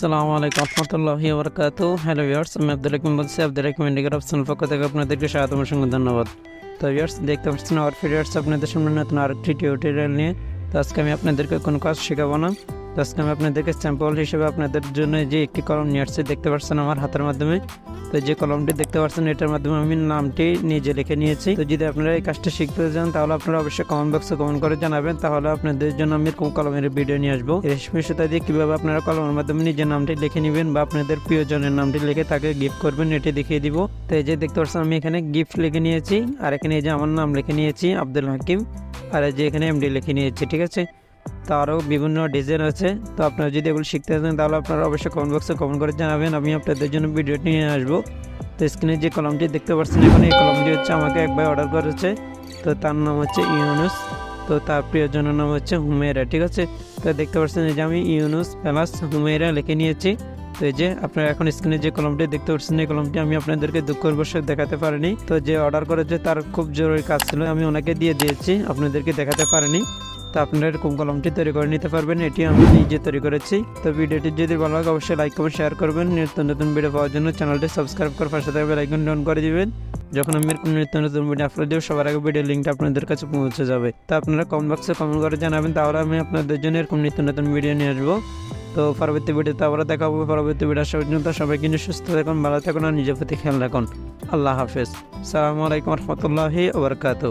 সালামু আলাইকুম রহমতুল্লাহ বরকাত হ্যালো ইয়ার্স আমি আব্দুল হাকিম বলছি। আব্দুল হাকিম ইন্ডিগার অপশন পক্ষ থেকে আপনাদেরকে স্বাগতম সঙ্গে ধন্যবাদ। তো ইয়ার্স দেখতে পাচ্ছেন আর ফিরিয়ার্স আপনাদের সামনে নতুন আরেকটি টিউটোরিয়াল নিয়ে। তো আজকে আমি আপনাদেরকে কোনো কাজ শেখাবো না। তো আজকে আমি আপনাদেরকে স্যাম্পল হিসেবে আপনাদের জন্য যে একটি কলম নিয়ে আসছি, দেখতে পাচ্ছেন আমার হাতের মাধ্যমে। তো যে কলমটি দেখতে পাচ্ছেন এটার মাধ্যমে আমি নামটি নিজে লিখে নিয়েছি। তো যদি আপনারা এই কাজটা শিখতে চান, তাহলে আপনারা অবশ্যই কমেন্ট বক্সে কমেন্ট করে জানাবেন। তাহলে আপনাদের জন্য আমি এরকম কলমের ভিডিও নিয়ে আসব। রেশমি সুতা দিয়ে কীভাবে আপনারা কলমের মাধ্যমে নিজের নামটি লিখে নেবেন বা আপনাদের প্রিয়জনের নামটি লিখে তাকে গিফট করবেন, এটি দেখিয়ে দিব। তো এই যে দেখতে পাচ্ছেন আমি এখানে গিফট লিখে নিয়েছি। আর এখানে এই যে আমার নাম লিখে নিয়েছি, আব্দুল হাকিম। আর এই যে এখানে এমডি লিখে নিয়েছি, ঠিক আছে? তো আরও বিভিন্ন ডিজাইন আছে। তো আপনারা যদি এগুলো শিখতে চান, তাহলে আপনারা অবশ্যই কমেন্ট বক্সে কমেন্ট করে জানাবেন। আমি আপনাদের জন্য ভিডিও নিয়ে আসব। তো স্ক্রিনে যে কলমটি দেখতে পাচ্ছেন, এখন এই কলমটি হচ্ছে আমাকে একবার অর্ডার করেছে। তো তার নাম হচ্ছে ইউনুস। তো তার প্রিয়জনের নাম হচ্ছে হুমেরা ঠিক আছে? তো দেখতে পাচ্ছেন যে আমি ইউনুস প্লাস হুমেরা লিখে নিয়েছি। তো এই যে আপনারা এখন স্ক্রিনে যে কলমটি দেখতে পাচ্ছেন, এই কলমটি আমি আপনাদেরকে দুঃখবশত দেখাতে পারিনি। তো যে অর্ডার করেছে, তার খুব জরুরি কাজ ছিল। আমি ওনাকে দিয়ে দিয়েছি, আপনাদেরকে দেখাতে পারিনি। তো আপনারা এরকম কলমটি তৈরি করে নিতে পারবেন, এটি আমি নিজে তৈরি করেছি। তো ভিডিওটি যদি ভালো লাগে, অবশ্যই লাইক কমেন্ট শেয়ার করবেন। নিত্য নতুন ভিডিও পাওয়ার জন্য চ্যানেলটি সাবস্ক্রাইব করে পাশে থাকবে লাইকন ডাউন করে দিবেন। যখন আমি এরকম নিত্য নতুন ভিডিও আপলোড দেবো, সবার আগে ভিডিও লিঙ্কটা আপনাদের কাছে পৌঁছে যাবে। তো আপনারা কমেন্ট বক্সে কমেন্ট করে জানাবেন, তাহলে আমি আপনাদের জন্য এরকম নিত্য নতুন ভিডিও নিয়ে আসব। তো পরবর্তী ভিডিওতে আবার দেখা হবে। পরবর্তী ভিডিও আসা পর্যন্ত সবাই কিন্তু সুস্থ থাকুন, ভালো থাকুন আর নিজের প্রতি খেয়াল রাখুন। আল্লাহ হাফেজ। সালামু আলাইকুম রহমতুল্লাহি ওবরকাতু